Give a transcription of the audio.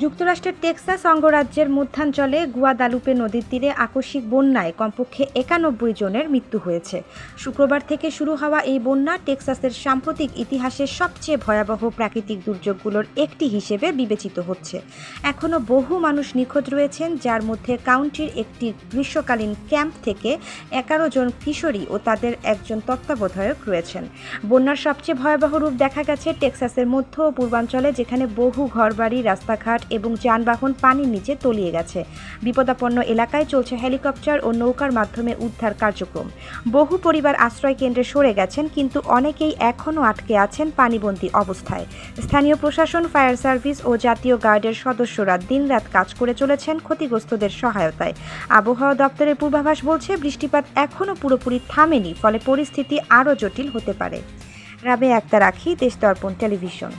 যুক্তরাষ্ট্রের টেক্সাস অঙ্গরাজ্যের মধ্যাঞ্চলে গুয়াদালুপে নদীর তীরে আকস্মিক বন্যায় কমপক্ষে একানব্বই জনের মৃত্যু হয়েছে। শুক্রবার থেকে শুরু হওয়া এই বন্যা টেক্সাসের সাম্প্রতিক ইতিহাসের সবচেয়ে ভয়াবহ প্রাকৃতিক দুর্যোগগুলোর একটি হিসেবে বিবেচিত হচ্ছে। এখনও বহু মানুষ নিখোঁজ রয়েছেন, যার মধ্যে কাউন্টির একটি গ্রীষ্মকালীন ক্যাম্প থেকে এগারো জন কিশোরী ও তাদের একজন তত্ত্বাবধায়ক রয়েছেন। বন্যার সবচেয়ে ভয়াবহ রূপ দেখা গেছে টেক্সাসের মধ্য ও পূর্বাঞ্চলে, যেখানে বহু ঘরবাড়ি, রাস্তাঘাট এবং যানবাহন পানির নিচে তলিয়ে গেছে। বিপদাপন্ন এলাকায় চলছে হেলিকপ্টার ও নৌকার মাধ্যমে উদ্ধার কার্যক্রম। বহু পরিবার আশ্রয় কেন্দ্রে সরে গেছেন, কিন্তু অনেকেই এখনও আটকে আছেন পানিবন্দী অবস্থায়। স্থানীয় প্রশাসন, ফায়ার সার্ভিস ও জাতীয় গার্ডের সদস্যরা দিনরাত কাজ করে চলেছেন ক্ষতিগ্রস্তদের সহায়তায়। আবহাওয়া দপ্তরের পূর্বাভাস বলছে, বৃষ্টিপাত এখনও পুরোপুরি থামেনি, ফলে পরিস্থিতি আরও জটিল হতে পারে। রাবে আক্তার আখি, দেশ দর্পণ টেলিভিশন।